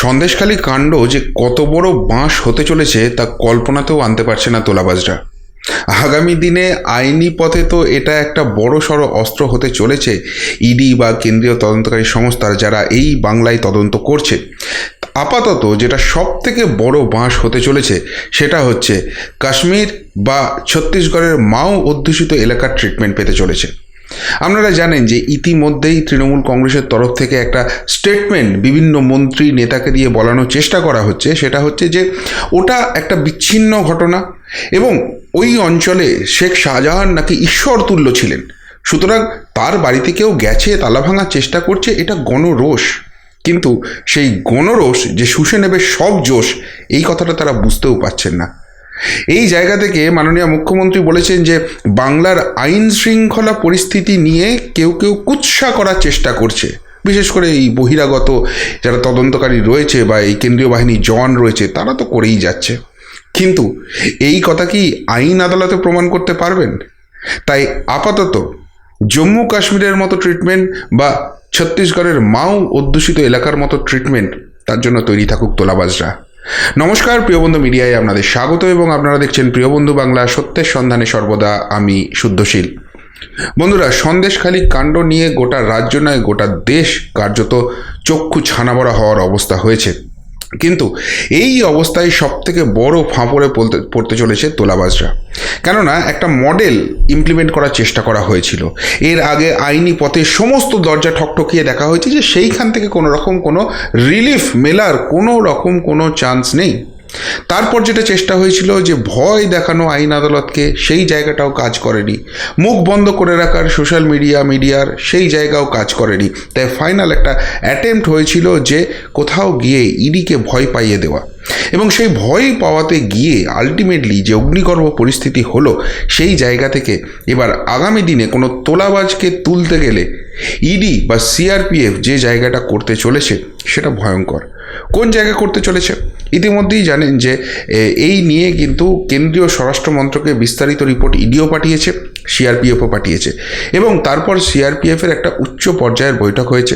সন্দেশখালী কাণ্ড যে কত বড় বাঁশ হতে চলেছে তা কল্পনাতেও আনতে পারছে না তোলাবাজরা। আগামী দিনে আইনি পথে তো এটা একটা বড় সড়ো অস্ত্র হতে চলেছে। ইডি বা কেন্দ্রীয় তদন্তকারী সংস্থার যারা এই বাংলায় তদন্ত করছে, আপাতত যেটা সব থেকে বড় বাঁশ হতে চলেছে সেটা হচ্ছে কাশ্মীর বা ছত্তিশগড়ের মাও অধ্যুষিত এলাকার ট্রিটমেন্ট পেতে চলেছে। আপনারা জানেন যে ইতিমধ্যেই তৃণমূল কংগ্রেসের তরফ থেকে একটা স্টেটমেন্ট বিভিন্ন মন্ত্রী নেতাকে দিয়ে বলানোর চেষ্টা করা হচ্ছে। সেটা হচ্ছে যে, ওটা একটা বিচ্ছিন্ন ঘটনা এবং ওই অঞ্চলে শেখ শাহজাহান নাকি ঈশ্বর তুল্য ছিলেন। সুতরাং তার বাড়িতে কেউ গেছে, তালা ভাঙার চেষ্টা করছে, এটা গণরোষ। কিন্তু সেই গণরোষ যে শুষে নেবে সব জোশ, এই কথাটা তারা বুঝতেও পারছেন না। এই জায়গা থেকে মাননীয় মুখ্যমন্ত্রী বলেছেন যে বাংলার আইন শৃঙ্খলা পরিস্থিতি নিয়ে কেউ কেউ কুৎসা করার চেষ্টা করছে। বিশেষ করে এই বহিরাগত যারা তদন্তকারী রয়েছে বা এই কেন্দ্রীয় বাহিনীর জওয়ান রয়েছে, তারা তো করেই যাচ্ছে। কিন্তু এই কথা কি আইন আদালতে প্রমাণ করতে পারবেন? তাই আপাতত জম্মু কাশ্মীরের মতো ট্রিটমেন্ট বা ছত্তিশগড়ের মাও অধ্যুষিত এলাকার মতো ট্রিটমেন্ট তার জন্য তৈরি থাকুক তোলাবাজরা। নমস্কার, প্রিয় বন্ধু মিডিয়ায় আপনাদের স্বাগত এবং আপনারা দেখছেন প্রিয় বন্ধু বাংলা সত্যের সন্ধানে সর্বদা আমি শুদ্ধশীল। বন্ধুরা, সন্দেশখালী কাণ্ড নিয়ে গোটা রাজ্য নয়, গোটা দেশ কার্যত চক্ষু ছানাবড়া হওয়ার অবস্থা হয়েছে। কিন্তু এই অবস্থায় সব থেকে বড় ফাঁপড়ে পড়তে চলেছে তোলাবাজরা। কেননা একটা মডেল ইমপ্লিমেন্ট করার চেষ্টা করা হয়েছিল। এর আগে আইনি পথে সমস্ত দরজা ঠকঠকিয়ে দেখা হয়েছে যে সেইখান থেকে কোনো রকম কোনো রিলিফ মেলার কোনো রকম কোনো চান্স নেই। তারপর যেটা চেষ্টা হয়েছিল যে ভয় দেখানো আইন আদালতকে, সেই জায়গাটাও কাজ করেনি। মুখ বন্ধ করে রাখার সোশ্যাল মিডিয়া, মিডিয়ার সেই জায়গাও কাজ করেনি। তাই ফাইনাল একটা অ্যাটেম্প্ট হয়েছিল যে কোথাও গিয়ে ইডিকে ভয় পাইয়ে দেওয়া। এবং সেই ভয় পাওয়াতে গিয়ে আলটিমেটলি যে অগ্নিগর্ভ পরিস্থিতি হলো, সেই জায়গা থেকে এবার আগামী দিনে কোনো তোলাবাজকে তুলতে গেলে ইডি বা সিআরপিএফ যে জায়গাটা করতে চলেছে, সেটা ভয়ঙ্কর। কোন জায়গা করতে চলেছে? ইতিমধ্যেই জানেন যে এই নিয়ে কিন্তু কেন্দ্রীয় স্বরাষ্ট্র মন্ত্রকে বিস্তারিত রিপোর্ট ইডিও পাঠিয়েছে, সিআরপিএফও পাঠিয়েছে এবং তারপর সিআরপিএফের একটা উচ্চ পর্যায়ের বৈঠক হয়েছে।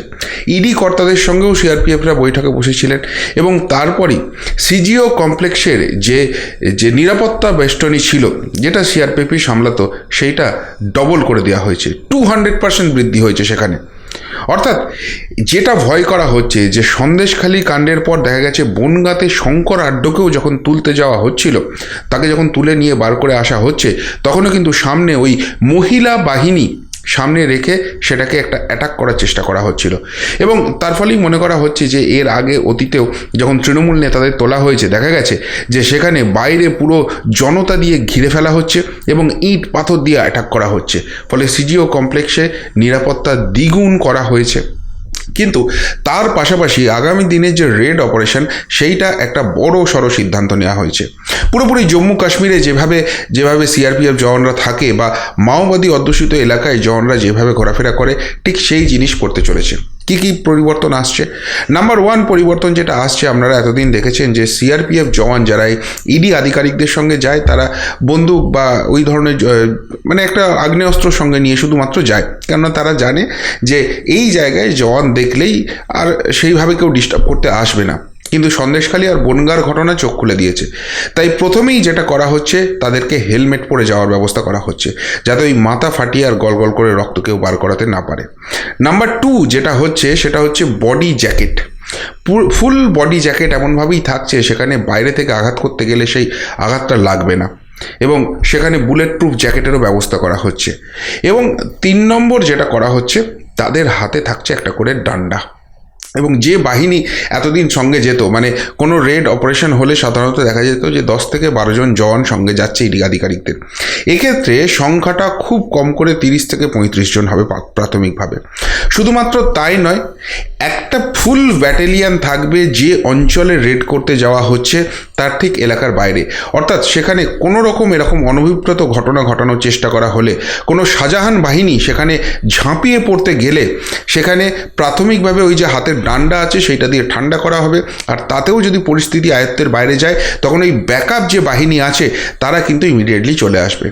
ইডি কর্তাদের সঙ্গেও সিআরপিএফরা বৈঠকে বসেছিলেন এবং তারপরই সিজিও কমপ্লেক্সের যে যে নিরাপত্তা বেষ্টনী ছিল, যেটা সিআরপিএফই সামলাতো, সেইটা ডবল করে দেওয়া হয়েছে। টু হান্ড্রেড পার্সেন্ট বৃদ্ধি হয়েছে সেখানে। অর্থাৎ যেটা ভয় করা হচ্ছে যে সন্দেশখালী কাণ্ডের পর দেখা গেছে বনগাতে শঙ্কর আড্ডকেও যখন তুলতে যাওয়া হচ্ছিল, তাকে যখন তুলে নিয়ে বার করে আসা হচ্ছে, তখনও কিন্তু সামনে ওই মহিলা বাহিনী সামনে রেখে সেটাকে একটা অ্যাটাক করার চেষ্টা করা হচ্ছিল। এবং তার ফলেই মনে করা হচ্ছে যে এর আগে অতীতেও যখন তৃণমূল নেতাদের তোলা হয়েছে, দেখা গেছে যে সেখানে বাইরে পুরো জনতা দিয়ে ঘিরে ফেলা হচ্ছে এবং ইট পাথর দিয়ে অ্যাটাক করা হচ্ছে। ফলে সিজিও কমপ্লেক্সে নিরাপত্তা দ্বিগুণ করা হয়েছে। কিন্তু তার পাশাপাশি আগামী দিনের যে রেড অপারেশন, সেইটা একটা বড় সড় সিদ্ধান্ত নেওয়া হয়েছে। পুরোপুরি জম্মু কাশ্মীরে যেভাবে যেভাবে সিআরপিএফ জওয়ানরা থাকে বা মাওবাদী অধ্যুষিত এলাকায় জওয়ানরা যেভাবে ঘোরাফেরা করে, ঠিক সেই জিনিস করতে চলেছে। কি কী পরিবর্তন আসছে? নাম্বার ওয়ান পরিবর্তন যেটা আসছে, আপনারা এতদিন দেখেছেন যে সিআরপিএফ জওয়ান যারা ইডি আধিকারিকদের সঙ্গে যায়, তারা বন্দুক বা ওই ধরনের মানে একটা আগ্নেয়াস্ত্র সঙ্গে নিয়ে শুধুমাত্র যায়। কেননা তারা জানে যে এই জায়গায় জওয়ান দেখলেই আর সেইভাবে কেউ ডিস্টার্ব করতে আসবে না। কিন্তু সন্দেশখালী আর বনগার ঘটনা চোখ খুলে দিয়েছে। তাই প্রথমেই যেটা করা হচ্ছে, তাদেরকে হেলমেট পরে যাওয়ার ব্যবস্থা করা হচ্ছে, যাতে ওই মাথা ফাটিয়ে আর গল গল করে রক্ত কেউ বার করাতে না পারে। নাম্বার টু যেটা হচ্ছে, সেটা হচ্ছে body jacket full body jacket এমনভাবেই থাকছে, সেখানে বাইরে থেকে আঘাত করতে গেলে সেই আঘাতটা লাগবে না। এবং সেখানে বুলেট প্রুফ জ্যাকেটেরও ব্যবস্থা করা হচ্ছে। এবং তিন নম্বর যেটা করা হচ্ছে, তাদের হাতে থাকছে একটা করে ডান্ডা। এবং যে বাহিনী এতদিন সঙ্গে যেত মানে কোনো রেড অপারেশন হলে সাধারণত দেখা যেত যে দশ থেকে বারো জন জওয়ান সঙ্গে যাচ্ছে ইডি আধিকারিকদের। এক্ষেত্রে সংখ্যাটা খুব কম করে তিরিশ থেকে পঁয়ত্রিশ জন হবে প্রাথমিকভাবে। শুধুমাত্র তাই নয়, একটা ফুল ব্যাটালিয়ান থাকবে যে অঞ্চলে রেড করতে যাওয়া হচ্ছে তার ঠিক এলাকার বাইরে। অর্থাৎ সেখানে কোনো রকম এরকম অনভিপ্রত ঘটনা ঘটানোর চেষ্টা করা হলে, কোনো শাহজাহান বাহিনী সেখানে ঝাঁপিয়ে পড়তে গেলে সেখানে প্রাথমিকভাবে ওই যে হাতের ডান্ডা আছে সেইটা দিয়ে ঠান্ডা করা হবে। আর তাতেও যদি পরিস্থিতি আয়ত্তের বাইরে যায়, তখন ওই ব্যাকআপ যে বাহিনী আছে, তারা কিন্তু ইমিডিয়েটলি চলে আসবে।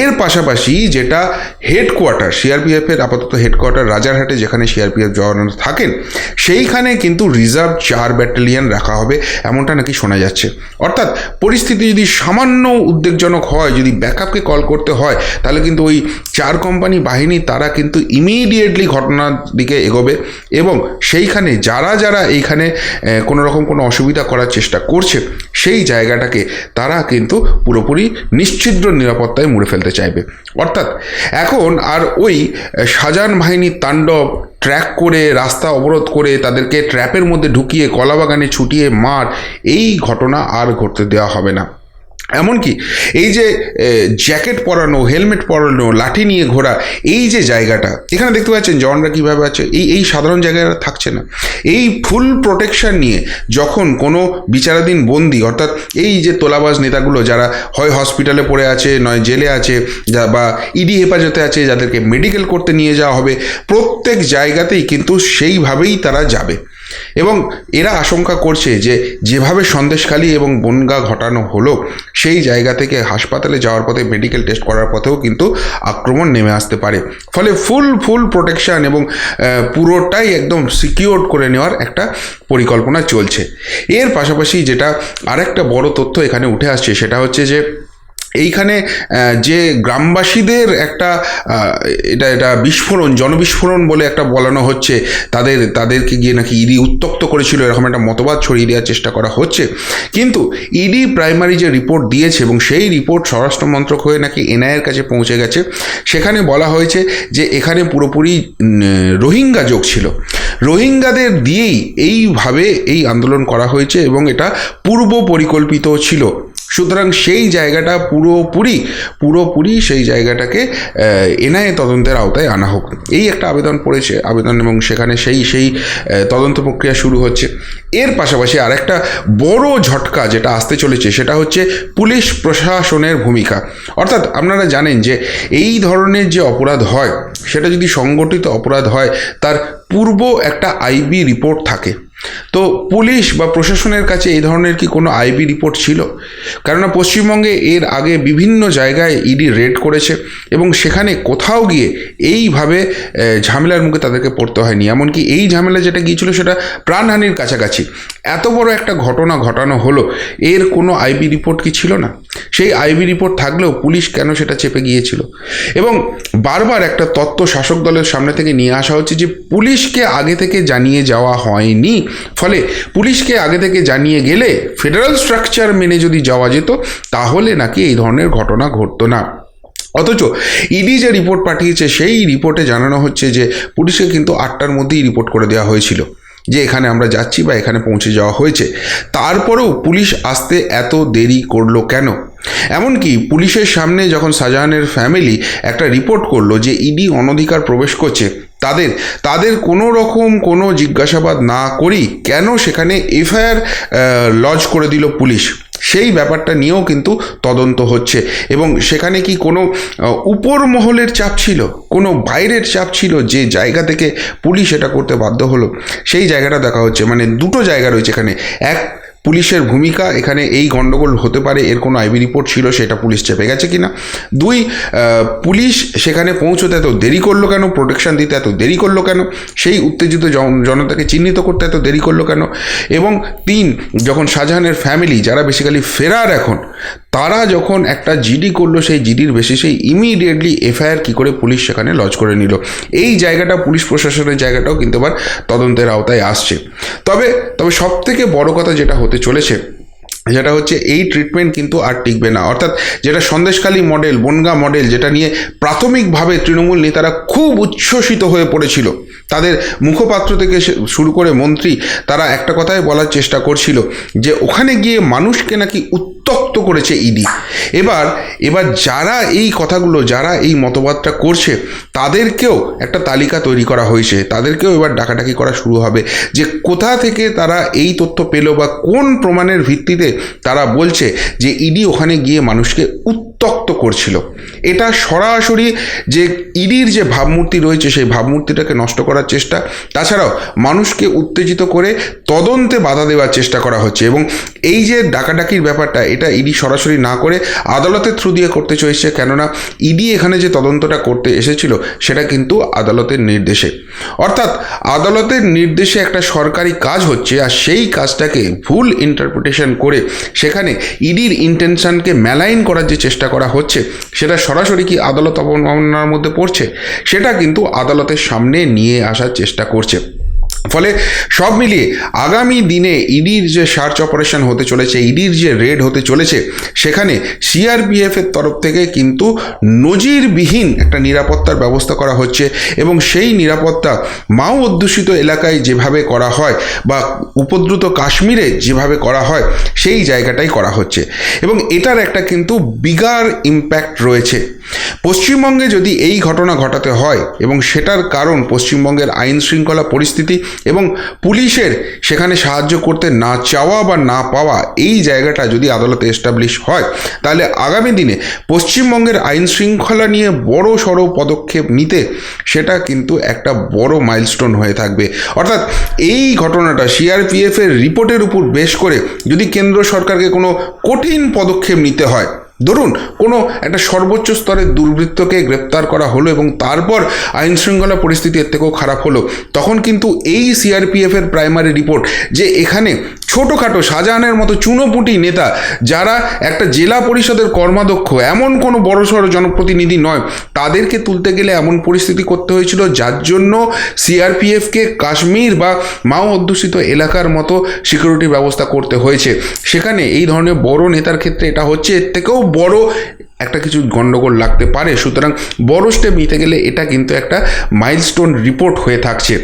এর পাশাপাশি যেটা হেডকোয়ার্টার সিআরপিএফের আপাতত হেডকোয়ার্টার রাজারহাটে যেখানে সিআরপিএফ জওয়ানরা থাকেন, সেইখানে কিন্তু রিজার্ভ চার ব্যাটালিয়ন রাখা হবে, এমনটা নাকি শোনা যাচ্ছে। অর্থাৎ পরিস্থিতি যদি সামান্য উদ্বেগজনক হয়, যদি ব্যাকআপকে কল করতে হয়, তাহলে কিন্তু ওই চার কোম্পানি বাহিনী, তারা কিন্তু ইমিডিয়েটলি ঘটনার দিকে এগোবে এবং সেইখানে যারা যারা এইখানে কোনো রকম কোনো অসুবিধা করার চেষ্টা করছে, সেই জায়গাটাকে তারা কিন্তু পুরোপুরি নিশ্চিদ্র নিরাপত্তায় মুড়ে ফেলতে চাইবে। অর্থাৎ এখন আর ওই সাজান বাহিনীর তাণ্ডব ট্র্যাক করে, রাস্তা অবরোধ করে, তাদেরকে ট্র্যাপের মধ্যে ঢুকিয়ে, কলাবাগানে ছুটিয়ে মার, এই ঘটনা আর ঘটতে দেওয়া হবে না। এমনকি এই যে জ্যাকেট পরানো, হেলমেট পরানো, লাঠি নিয়ে ঘোরা, এই যে জায়গাটা, এখানে দেখতে পাচ্ছেন জওয়ানরা কীভাবে আছে? এই এই সাধারণ জায়গায় থাকছে না। এই ফুল প্রোটেকশন নিয়ে যখন কোনো বিচারাধীন বন্দি, অর্থাৎ এই যে তোলাবাজ নেতাগুলো যারা হয় হসপিটালে পড়ে আছে, নয় জেলে আছে, যা, বা ইডি হেফাজতে আছে, যাদেরকে মেডিকেল করতে নিয়ে যাওয়া হবে, প্রত্যেক জায়গাতেই কিন্তু সেইভাবেই তারা যাবে। এবং এরা আশঙ্কা করছে যে যেভাবে সন্দেশখালী এবং বনগা ঘটানো হলো, সেই জায়গা থেকে হাসপাতালে যাওয়ার পথে মেডিকেল টেস্ট করার পথেও কিন্তু আক্রমণ নেমে আসতে পারে। ফলে ফুল ফুল প্রোটেকশান এবং পুরোটাই একদম সিকিওর করে নেওয়ার একটা পরিকল্পনা চলছে। এর পাশাপাশি যেটা আরেকটা বড় তথ্য এখানে উঠে আসছে, সেটা হচ্ছে যে এইখানে যে গ্রামবাসীদের একটা এটা এটা বিস্ফোরণ, জনবিস্ফোরণ বলে একটা বলানো হচ্ছে, তাদের, তাদেরকে গিয়ে নাকি ইডি উত্তক্ত করেছিল, এরকম একটা মতবাদ ছড়িয়ে দেওয়ার চেষ্টা করা হচ্ছে। কিন্তু ইডি প্রাইমারি যে রিপোর্ট দিয়েছে এবং সেই রিপোর্ট স্বরাষ্ট্র মন্ত্রক হয়ে নাকি এনআইয়ের কাছে পৌঁছে গেছে, সেখানে বলা হয়েছে যে এখানে পুরোপুরি রোহিঙ্গা যোগ ছিল। রোহিঙ্গাদের দিয়েই এইভাবে এই আন্দোলন করা হয়েছে এবং এটা পূর্ব পরিকল্পিত ছিল। সুতরাং সেই জায়গাটা পুরোপুরি পুরোপুরি সেই জায়গাটাকে এনআইএ তদন্তের আওতায় আনা হোক। এই একটা আবেদন পড়েছে, আবেদন এবং সেখানে সেই সেই তদন্ত প্রক্রিয়া শুরু হচ্ছে। এর পাশাপাশি আরেকটা বড় ঝটকা যেটা আসতে চলেছে, সেটা হচ্ছে পুলিশ প্রশাসনের ভূমিকা। অর্থাৎ আপনারা জানেন যে এই ধরনের যে অপরাধ হয়, সেটা যদি সংগঠিত অপরাধ হয়, তার পূর্ব একটা আইবি রিপোর্ট থাকে। তো পুলিশ বা প্রশাসনের কাছে এই ধরনের কি কোনো আইবি রিপোর্ট ছিল? কেননা পশ্চিমবঙ্গে এর আগে বিভিন্ন জায়গায় ইডি রেড করেছে এবং সেখানে কোথাও গিয়ে এইভাবে ঝামেলার মুখে তাদেরকে পড়তে হয়নি। এমনকি এই ঝামেলা যেটা গিয়েছিল সেটা প্রাণহানির কাছাকাছি। এত বড় একটা ঘটনা ঘটানো হলো, এর কোনো আইবি রিপোর্ট কি ছিল না? সেই আইবি রিপোর্ট থাকলেও পুলিশ কেন সেটা চেপে গিয়েছিল? এবং বারবার একটা তত্ত্ব শাসক দলের সামনে থেকে নিয়ে আসা হচ্ছে যে পুলিশকে আগে থেকে জানিয়ে যাওয়া হয়নি। ফলে পুলিশকে আগে থেকে জানিয়ে গেলে ফেডারেল স্ট্রাকচার মেনে যদি যাওয়া যেত, তাহলে নাকি এই ধরনের ঘটনা ঘটতো না। অথচ ইডি যে রিপোর্ট পাঠিয়েছে, সেই রিপোর্টে জানানো হচ্ছে যে পুলিশকে কিন্তু আটটার মধ্যেই রিপোর্ট করে দেওয়া হয়েছিল। যে এখানে আমরা যাচ্ছি বা এখানে পৌঁছে যাওয়া হয়েছে। তারপরেও পুলিশ আসতে এত দেরি করল কেন? এমনকি পুলিশের সামনে যখন শাহজাহানের ফ্যামিলি একটা রিপোর্ট করল যে ইডি অনধিকার প্রবেশ করছে, তাদের তাদের কোনো রকম কোনো জিজ্ঞাসাবাদ না করি কেন সেখানে এফআইআর লজ করে দিল পুলিশ? সেই ব্যাপারটা নিয়েও কিন্তু তদন্ত হচ্ছে। এবং সেখানে কি কোনো উপর মহলের চাপ ছিল? কোনো বাইরের চাপ ছিল যে জায়গা থেকে পুলিশ এটা করতে বাধ্য হলো? সেই জায়গাটা দেখা হচ্ছে। মানে দুটো জায়গা রয়েছে এখানে। এক পুলিশের ভূমিকা, এখানে এই গণ্ডগোল হতে পারে, এর কোনো আইবি রিপোর্ট ছিল, সেটা পুলিশ চেপে গেছে কিনা? দুই পুলিশ সেখানে পৌঁছতে এত দেরি করল কেন? প্রোটেকশন দিতে এত দেরি করল কেন? সেই উত্তেজিত জনতাকে চিহ্নিত করতে এত দেরি করল কেন? এবং তিন, যখন শাহজাহানের ফ্যামিলি যারা বেসিক্যালি ফেরার এখন তারা যখন একটা জিডি করল, সেই জিডির বেসিসে ইমিডিয়েটলি এফআইআর কী করে পুলিশ সেখানে লজ করে নিল। এই জায়গাটা পুলিশ প্রশাসনের জায়গাটাও কিন্তু আবার তদন্তের আওতায় আসছে। তবে তবে সব থেকে বড় কথা যেটা হতে চলেছে, যেটা হচ্ছে এই ট্রিটমেন্ট কিন্তু আর টিকবে না। অর্থাৎ যেটা সন্দেশখালী মডেল বনগা মডেল যেটা নিয়ে প্রাথমিকভাবে তৃণমূল নেতারা খুব উচ্ছ্বসিত হয়ে পড়েছিল তাদের মুখপাত্র থেকে শুরু করে মন্ত্রী তারা একটা কথাই বলার চেষ্টা করছিল যে ওখানে গিয়ে মানুষকে নাকি উত্তক্ত করেছে ইডি। এবার এবার যারা এই কথাগুলো, যারা এই মতবাদটা করছে, তাদেরকেও একটা তালিকা তৈরি করা হয়েছে। তাদেরকেও এবার ডাকাডাকি করা শুরু হবে। যে কোথা থেকে তারা এই তথ্য পেল বা কোন প্রমাণের ভিত্তিতে তারা বলছে যে ইডি ওখানে গিয়ে মানুষকে উত্তর উত্তক্ত করছিল। এটা সরাসরি যে ইডির যে ভাবমূর্তি রয়েছে, সেই ভাবমূর্তিটাকে নষ্ট করার চেষ্টা। তাছাড়াও মানুষকে উত্তেজিত করে তদন্তে বাধা দেওয়ার চেষ্টা করা হচ্ছে এবং এই যে ডাকাডাকির ব্যাপারটা, এটা ইডি সরাসরি না করে আদালতের থ্রু দিয়ে করতে চাইছে কেননা ইডি এখানে যে তদন্তটা করতে এসেছিল, সেটা কিন্তু আদালতের নির্দেশে। অর্থাৎ আদালতের নির্দেশে একটা সরকারি কাজ হচ্ছে আর সেই কাজটাকে ভুল ইন্টারপ্রিটেশন করে সেখানে ইডির ইন্টেনশনকে ম্যালাইন করার যে চেষ্টা করা হচ্ছে, সেটা সরাসরি কি আদালত অবমাননার মধ্যে পড়ছে? সেটা কিন্তু আদালতের সামনে নিয়ে আসার চেষ্টা করছে। ফলে সব মিলিয়ে আগামী দিনে ইডির যে সার্চ অপারেশন হতে চলেছে, ইডির যে রেড হতে চলেছে, সেখানে সিআরপিএফের তরফ থেকে কিন্তু নজিরবিহীন একটা নিরাপত্তার ব্যবস্থা করা হচ্ছে এবং সেই নিরাপত্তা মাও অধ্যুষিত এলাকায় যেভাবে করা হয় বা উপদ্রুত কাশ্মীরে যেভাবে করা হয়, সেই জায়গাটাই করা হচ্ছে। এবং এটার একটা কিন্তু বিগার ইম্প্যাক্ট রয়েছে। পশ্চিমবঙ্গে যদি এই ঘটনা ঘটাতে হয় এবং সেটার কারণ পশ্চিমবঙ্গের আইন শৃঙ্খলা পরিস্থিতি এবং পুলিশের সেখানে সাহায্য করতে না চাওয়া বা না পাওয়া এই জায়গাটা যদি আদালতে এস্টাবলিশ হয়, তাহলে আগামী দিনে পশ্চিমবঙ্গের আইন শৃঙ্খলা নিয়ে বড় সড়ো পদক্ষেপ নিতে সেটা কিন্তু একটা বড় মাইলস্টোন হয়ে থাকবে। অর্থাৎ এই ঘটনাটা সিআরপিএফ এর রিপোর্টের উপর বেশ করে যদি কেন্দ্র সরকারকে কোনো কঠিন পদক্ষেপ নিতে হয় ধরুন, কোনো একটা সর্বোচ্চ স্তরের দুর্বৃত্তকে গ্রেপ্তার করা হলো এবং তারপর আইন শৃঙ্খলা পরিস্থিতি এর থেকেও খারাপ হলো, তখন কিন্তু এই সিআরপিএফের প্রাইমারি রিপোর্ট যে এখানে ছোটোখাটো শাহজাহানের মতো চুনোপুটি নেতা যারা একটা জেলা পরিষদের কর্মাধ্যক্ষ, এমন কোনো বড়সড় জনপ্রতিনিধি নয়। তাদেরকে তুলতে গেলে এমন পরিস্থিতি করতে হয়েছিল যার জন্য সিআরপিএফকে কাশ্মীর বা মাও অধ্যুষিত এলাকার মতো সিকিউরিটি ব্যবস্থা করতে হয়েছে। সেখানে এই ধরনের বড় নেতার ক্ষেত্রে এটা হচ্ছে, এর থেকেও বড় একটা কিছু গণ্ডগোল লাগতে পারে। সুতরাং বড় স্টেপ নিতে গেলে এটা কিন্তু একটা মাইলস্টোন রিপোর্ট হয়ে থাকছে।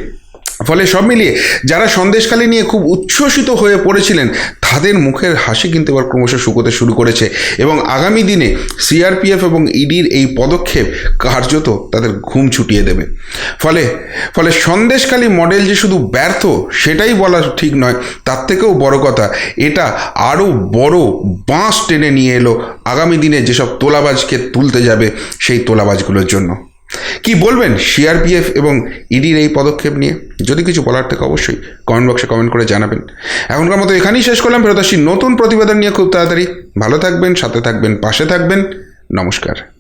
ফলে সব মিলিয়ে যারা সন্দেশখালী নিয়ে খুব উচ্ছ্বসিত হয়ে পড়েছিলেন, তাদের মুখের হাসি কিন্তু এবার ক্রমশ শুকোতে শুরু করেছে এবং আগামী দিনে সিআরপিএফ এবং ইডির এই পদক্ষেপ কার্যত তাদের ঘুম ছুটিয়ে দেবে। ফলে ফলে সন্দেশখালী মডেল যে শুধু ব্যর্থ সেটাই বলা ঠিক নয়, তার থেকেও বড় কথা, এটা আরও বড় বাঁশ টেনে নিয়ে এলো আগামী দিনে যেসব তোলাবাজকে তুলতে যাবে সেই তোলাবাজগুলোর জন্য। কি বলবেন সিআরপিএফ এবং ইডির এই পদক্ষেপ নিয়ে? যদি কিছু বলার থাকে অবশ্যই কমেন্ট বক্সে কমেন্ট করে জানাবেন। এখনকার মতো এখানেই শেষ করলাম। ফেরত নতুন প্রতিবেদন নিয়ে খুব তাড়াতাড়ি। ভালো থাকবেন, সাথে থাকবেন, পাশে থাকবেন। নমস্কার।